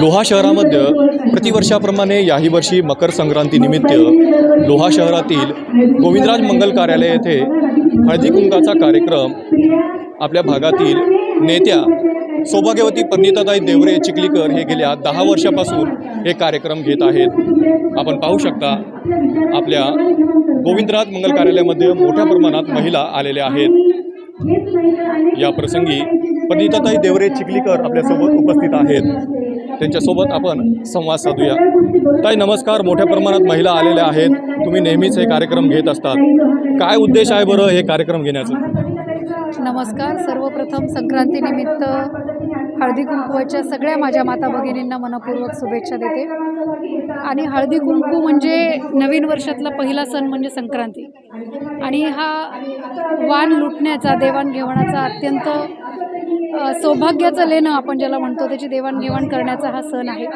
लोहा शहरामध्ये प्रतिवर्षाप्रमाणे याही वर्षी मकर संक्रांतीनिमित्त लोहा शहरातील गोविंदराज मंगल कार्यालय येथे हळदी कुंकाचा कार्यक्रम आपल्या भागातील नेत्या सौभाग्यवती परिणिताताई देवरे चिखलीकर हे गेल्या दहा वर्षापासून हे कार्यक्रम घेत आहेत. आपण पाहू शकता आपल्या गोविंदराज मंगल कार्यालयामध्ये मोठ्या प्रमाणात महिला आलेल्या आहेत. या प्रसंगी परिणिताताई देवरे चिखलीकर आपल्यासोबत उपस्थित आहेत. त्यांच्यासोबत आपण संवाद साधूया. ताई नमस्कार. मोठ्या प्रमाणात महिला आलेल्या आहेत. तुम्ही नेहमीच हे कार्यक्रम घेत असतात. काय उद्देश आहे बरं हे कार्यक्रम घेण्याचं? नमस्कार. सर्वप्रथम संक्रांतीनिमित्त हळदी कुंकूच्या सगळ्या माझ्या माता भगिनींना मनपूर्वक शुभेच्छा देते. आणि हळदी कुंकू म्हणजे नवीन वर्षातला पहिला सण म्हणजे संक्रांती. आणि हा वाण लुटण्याचा देवाणघेवाणाचा अत्यंत सौभाग्याचं लेणं आपण ज्याला म्हणतो त्याची देवाणघेवाण करण्याचा हा सण आहे.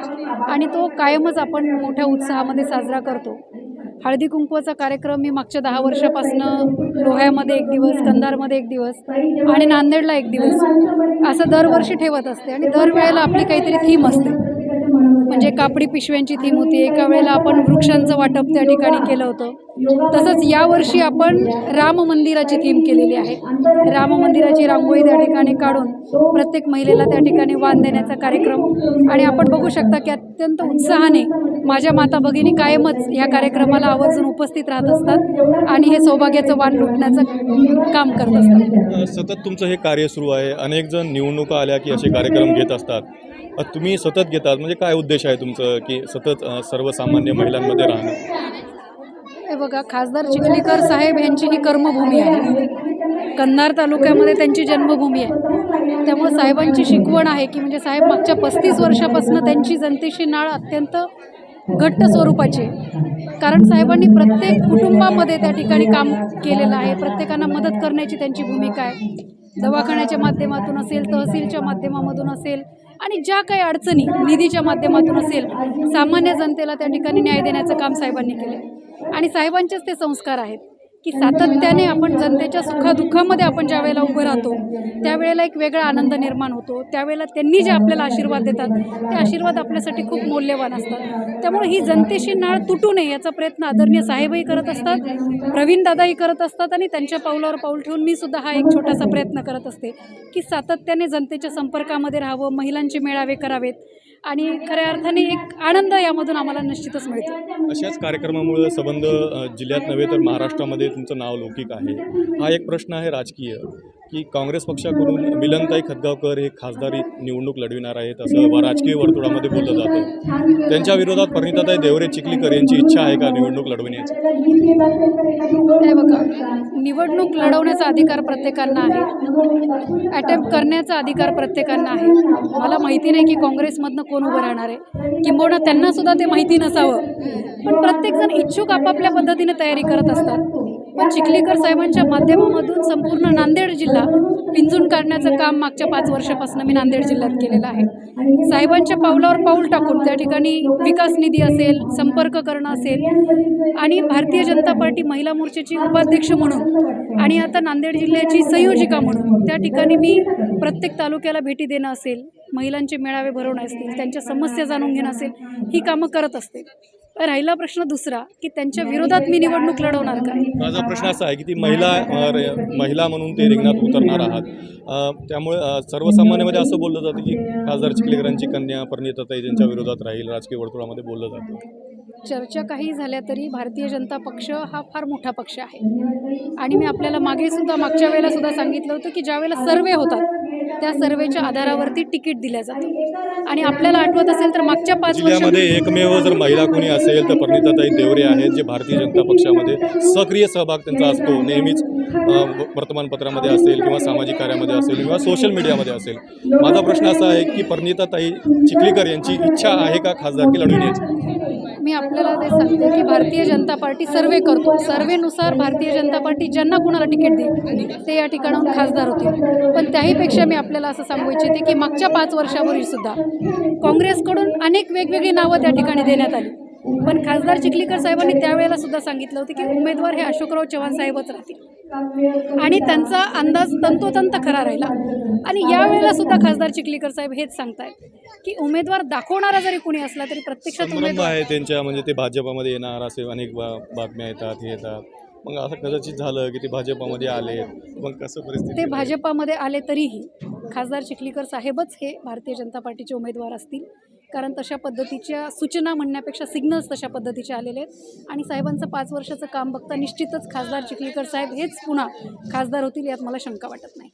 आणि तो कायमच आपण मोठ्या उत्साहामध्ये साजरा करतो. हळदी कुंकवाचा कार्यक्रम मी मागच्या दहा वर्षापासनं लोह्यामध्ये एक दिवस कंधारमध्ये एक दिवस आणि नांदेडला एक दिवस असं दरवर्षी ठेवत असते. आणि दरवेळेला आपली काहीतरी थीम असते. म्हणजे कापडी पिशव्यांची थीम होती. एका वेळेला आपण वृक्षांचं वाटप त्या ठिकाणी केलं होतं. तसंच यावर्षी आपण राम मंदिराची थीम केलेली आहे. राम मंदिराची रांगोळी त्या ठिकाणी काढून प्रत्येक महिलेला त्या ठिकाणी वाण देण्याचा कार्यक्रम आणि आपण बघू शकता की अत्यंत उत्साहाने माझ्या माता भगिनी कायमच या कार्यक्रमाला आवर्जून उपस्थित राहत असतात आणि हे सौभाग्याचं वाण लुटण्याचं काम करत असतात. सतत तुमचं हे कार्य सुरू आहे. अनेक जण निवडणुका आल्या की असे कार्यक्रम घेत असतात. तुम्ही सतत घेतात. म्हणजे काय उद्देश आहे तुमचं की सतत सर्वसामान्य महिलांमध्ये राहणं? हे बघा खासदार चिखलीकर साहेब यांची ही कर्मभूमी आहे. कन्नार तालुक्यामध्ये त्यांची जन्मभूमी आहे. त्यामुळे साहेबांची शिकवण आहे की म्हणजे साहेब मागच्या पस्तीस वर्षापासून त्यांची जनतेशी नाळ अत्यंत घट्ट स्वरूपाची कारण साहेबांनी प्रत्येक कुटुंबामध्ये त्या ठिकाणी काम केलेलं आहे. प्रत्येकांना मदत करण्याची त्यांची भूमिका आहे. दवाखान्याच्या माध्यमातून असेल तहसीलच्या माध्यमामधून असेल आणि ज्या काही अडचणी निधीच्या माध्यमातून असेल सामान्य जनतेला त्या ठिकाणी न्याय देण्याचं काम साहेबांनी केलं आणि साहेबांचेच ते संस्कार आहेत. की सातत्याने आपण जनतेच्या सुखादुःखामध्ये आपण ज्या वेळेला उभं राहतो त्यावेळेला एक वेगळा आनंद निर्माण होतो. त्यावेळेला त्यांनी जे आपल्याला आशीर्वाद देतात ते आशीर्वाद आपल्यासाठी खूप मौल्यवान असतात. त्यामुळे ही जनतेशी नाळ तुटू नये याचा प्रयत्न आदरणीय साहेबही करत असतात प्रवीण दादाही करत असतात आणि त्यांच्या पावलावर पाऊल ठेवून मी सुद्धा हा एक छोटासा प्रयत्न करत असते की सातत्याने जनतेच्या संपर्कामध्ये राहावं महिलांचे मेळावे करावेत. आणि खऱ्या अर्थाने एक आनंद यामधून आम्हाला निश्चितच मिळतो. अशाच कार्यक्रमामुळे संबंध जिल्ह्यात नव्हे तर महाराष्ट्रामध्ये तुमचं नाव लौकिक आहे. हा एक प्रश्न आहे राजकीय. की काँग्रेस पक्षाकडून मिलनताई खतगावकर हे खासदारी निवडणूक लढविणार आहेत असं राजकीय वर्तुळामध्ये बोललं जातं. त्यांच्या विरोधात परिणिताताई देवरे चिखलीकर यांची इच्छा आहे का निवडणूक लढविण्याची? नाही बघा निवडणूक लढवण्याचा अधिकार प्रत्येकांना आहे. अटेम्प्ट करण्याचा अधिकार प्रत्येकांना आहे. मला माहिती नाही की काँग्रेसमधनं कोण उभं राहणार आहे. किंबहुना त्यांना सुद्धा ते माहिती नसावं. पण प्रत्येकजण इच्छुक आपापल्या पद्धतीने तयारी करत असतात. पण चिखलीकर साहेबांच्या माध्यमामधून संपूर्ण नांदेड जिल्हा पिंजून काढण्याचं काम मागच्या पाच वर्षापासून मी नांदेड जिल्ह्यात केलेलं आहे. साहेबांच्या पावलावर पाऊल टाकून त्या ठिकाणी विकास निधी असेल संपर्क करणं असेल आणि भारतीय जनता पार्टी महिला मोर्चाची उपाध्यक्ष म्हणून आणि आता नांदेड जिल्ह्याची संयोजिका म्हणून त्या ठिकाणी मी प्रत्येक तालुक्याला भेटी देणं असेल महिलांचे मेळावे भरवणं असतील त्यांच्या समस्या जाणून घेणं असेल ही कामं करत असते. राहिला प्रश्न दुसरा की त्यांच्या विरोधात मी निवडणूक लढवणार काय माझा प्रश्न असा आहे की ती महिला महिला म्हणून ते रिंगणात उतरणार आहात. त्यामुळे सर्वसामान्यामध्ये असं बोललं जातं की खासदार चिखलीकरांची कन्या परिणिताताई त्यांच्या विरोधात राहील राजकीय वर्तुळामध्ये बोललं जातं. चर्चा काही झाल्या तरी भारतीय जनता पक्ष हा फार मोठा पक्ष आहे. आणि मी आपल्याला मागे सुद्धा मागच्या वेळेला सुद्धा सांगितलं होतं की ज्यावेळेला सर्वे होतात त्या सर्वेच्या आधारावरती तिकीट दिल्या जातं. आणि आपल्याला आठवत असेल तर मागच्या पाच जिल्ह्यामध्ये वर्षांमध्ये एकमेव जर महिला कोणी असेल तर परिणिताताई देवरे आहेत जे भारतीय जनता पक्षामध्ये सक्रिय सहभाग त्यांचा असतो. नेहमीच वर्तमानपत्रामध्ये असेल किंवा सामाजिक कार्यामध्ये असेल किंवा सोशल मीडियामध्ये असेल. माझा प्रश्न असा आहे की परिणिताताई चिखलीकर यांची इच्छा आहे का खासदारकी लढविण्याची? मी आपल्याला ते सांगते की भारतीय जनता पार्टी सर्वे करतो. सर्वेनुसार भारतीय जनता पार्टी ज्यांना कुणाला तिकीट देईल ते या ठिकाणाहून खासदार होतील. पण त्याहीपेक्षा मी आपल्याला असं सांगू इच्छिते की मागच्या पाच वर्षापूर्वी सुद्धा काँग्रेसकडून अनेक वेगवेगळी नावं त्या ठिकाणी देण्यात आली. पण खासदार चिखलीकर साहेबांनी त्यावेळेला सुद्धा सांगितलं होतं की उमेदवार हे अशोकराव चव्हाण साहेबच राहतील. आणि त्यांचा अंदाज तंतोतंत खरा राहिला. आणि यावेळेला सुद्धा खासदार चिखलीकर साहेब हेच सांगतायत की उमेदवार दाखवणारा जरी कोणी असला तरी प्रत्यक्षात उमेदवार आहे त्यांच्या म्हणजे ते भाजपामध्ये येणार असे अनेक बातम्या येतात हे येतात. मग असं कदाचित झालं की ते भाजपामध्ये आले मग कसं परिस्थिती ते भाजपामध्ये आले तरीही खासदार चिखलीकर साहेबच हे भारतीय जनता पार्टीचे उमेदवार असतील. कारण तशा पद्धतीच्या सूचना म्हणण्यापेक्षा सिग्नल्स तशा पद्धतीचे आलेले आहेत. आणि साहेबांचं पाच वर्षाचं काम बघता निश्चितच खासदार चिखलीकर साहेब हेच पुन्हा खासदार होतील यात मला शंका वाटत नाही.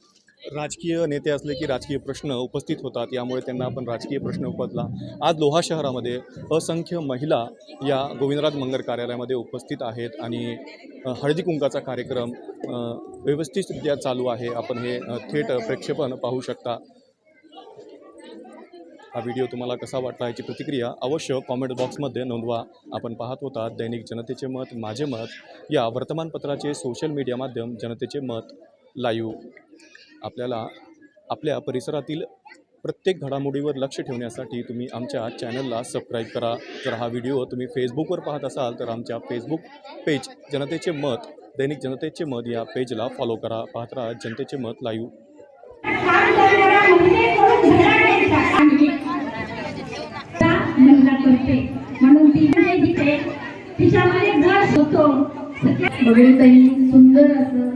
राजकीय नेते असले की राजकीय प्रश्न उपस्थित होतात यामुळे त्यांना आपण राजकीय प्रश्न उपजला आज लोहा शहरामध्ये असंख्य महिला या गोविंदराज मंगर कार्यालयामध्ये उपस्थित आहेत आणि हळदी कुंकाचा कार्यक्रम व्यवस्थितरित्या चालू आहे. आपण हे थेट प्रक्षेपण पाहू शकता. हा व्हिडिओ तुम्हाला कसा वाटला याची प्रतिक्रिया अवश्य कॉमेंट बॉक्समध्ये नोंदवा. आपण पाहत होता दैनिक जनतेचे मत माझे मत या वर्तमानपत्राचे सोशल मीडिया माध्यम जनतेचे मत लाईव्ह आपल्याला आपल्या परिसरातील प्रत्येक घडामोडीवर लक्ष ठेवण्यासाठी तुम्ही आमच्या चॅनलला सबस्क्राईब करा. जर हा व्हिडिओ तुम्ही फेसबुकवर पाहत असाल तर आमच्या फेसबुक पेज जनतेचे मत दैनिक जनतेचे मत या पेजला फॉलो करा. पाहत राहा जनतेचे मत लाईव्ह सुंदर असं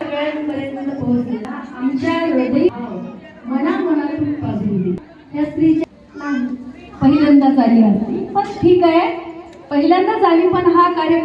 सगळ्यांपर्यंत पोहोचलेला आमच्या हृदय हो, मनामनातून त्या स्त्रीच्या पहिल्यांदाच आली असती. पण ठीक आहे. पहिल्यांदाच आली पण हा कार्यक्रम